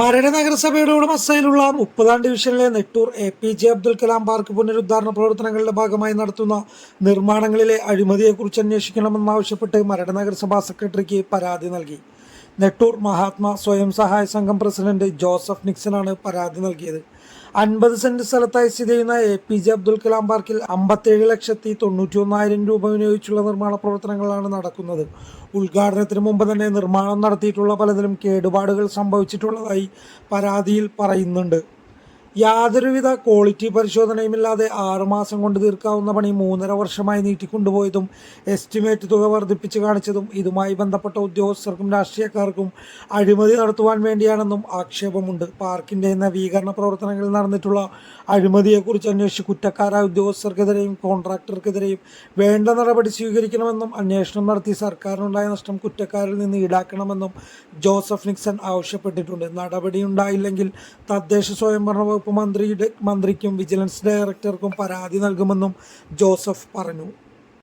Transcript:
മരട് നഗരസഭയുടെ ഉടമസ്ഥയിലുള്ള മുപ്പതാം ഡിവിഷനിലെ Nettoor A P J Abdul Kalam park പുനരുദ്ധാരണ പ്രവർത്തനങ്ങളുടെ ഭാഗമായി നടത്തുന്ന നിർമ്മാണങ്ങളിലെ അഴിമതിയെക്കുറിച്ച് അന്വേഷിക്കണമെന്നാവശ്യപ്പെട്ട് മരട് നഗരസഭാ സെക്രട്ടറിക്ക് പരാതി നൽകി. നെട്ടൂർ മഹാത്മാ സ്വയം സഹായ സംഘം പ്രസിഡന്റ് ജോസഫ് നിക്സനാണ് പരാതി നൽകിയത്. അൻപത് സെന്റ് സ്ഥലത്തായി സ്ഥിതി ചെയ്യുന്ന A P J Abdul Kalam പാർക്കിൽ അമ്പത്തേഴ് ലക്ഷത്തി തൊണ്ണൂറ്റി ഒന്നായിരം രൂപ വിനിയോഗിച്ചുള്ള നിർമ്മാണ പ്രവർത്തനങ്ങളാണ് നടക്കുന്നത്. ഉദ്ഘാടനത്തിന് മുമ്പ് തന്നെ നിർമ്മാണം നടത്തിയിട്ടുള്ള പലതിലും കേടുപാടുകൾ സംഭവിച്ചിട്ടുള്ളതായി പരാതിയിൽ പറയുന്നുണ്ട്. യാതൊരുവിധ ക്വാളിറ്റി പരിശോധനയുമില്ലാതെ ആറുമാസം കൊണ്ട് തീർക്കാവുന്ന പണി മൂന്നര വർഷമായി നീട്ടിക്കൊണ്ടുപോയതും എസ്റ്റിമേറ്റ് തുക വർദ്ധിപ്പിച്ച് കാണിച്ചതും ഇതുമായി ബന്ധപ്പെട്ട ഉദ്യോഗസ്ഥർക്കും രാഷ്ട്രീയക്കാർക്കും അഴിമതി നടത്തുവാൻ വേണ്ടിയാണെന്നും ആക്ഷേപമുണ്ട്. പാർക്കിന്റെ നവീകരണ പ്രവർത്തനങ്ങളിൽ നടന്നിട്ടുള്ള അഴിമതിയെക്കുറിച്ച് അന്വേഷിച്ച് കുറ്റക്കാരായ ഉദ്യോഗസ്ഥർക്കെതിരെയും കോൺട്രാക്ടർക്കെതിരെയും വേണ്ട നടപടി സ്വീകരിക്കണമെന്നും അന്വേഷണം നടത്തി സർക്കാരിനുണ്ടായ നഷ്ടം കുറ്റക്കാരിൽ നിന്ന് ഈടാക്കണമെന്നും ജോസഫ് നിക്സൺ ആവശ്യപ്പെട്ടിട്ടുണ്ട്. നടപടിയുണ്ടായില്ലെങ്കിൽ തദ്ദേശ സ്വയംഭരണ വകുപ്പ് മന്ത്രിയുടെ മന്ത്രിക്കും വിജിലൻസ് ഡയറക്ടർക്കും പരാതി നൽകുമെന്നും ജോസഫ് പറഞ്ഞു.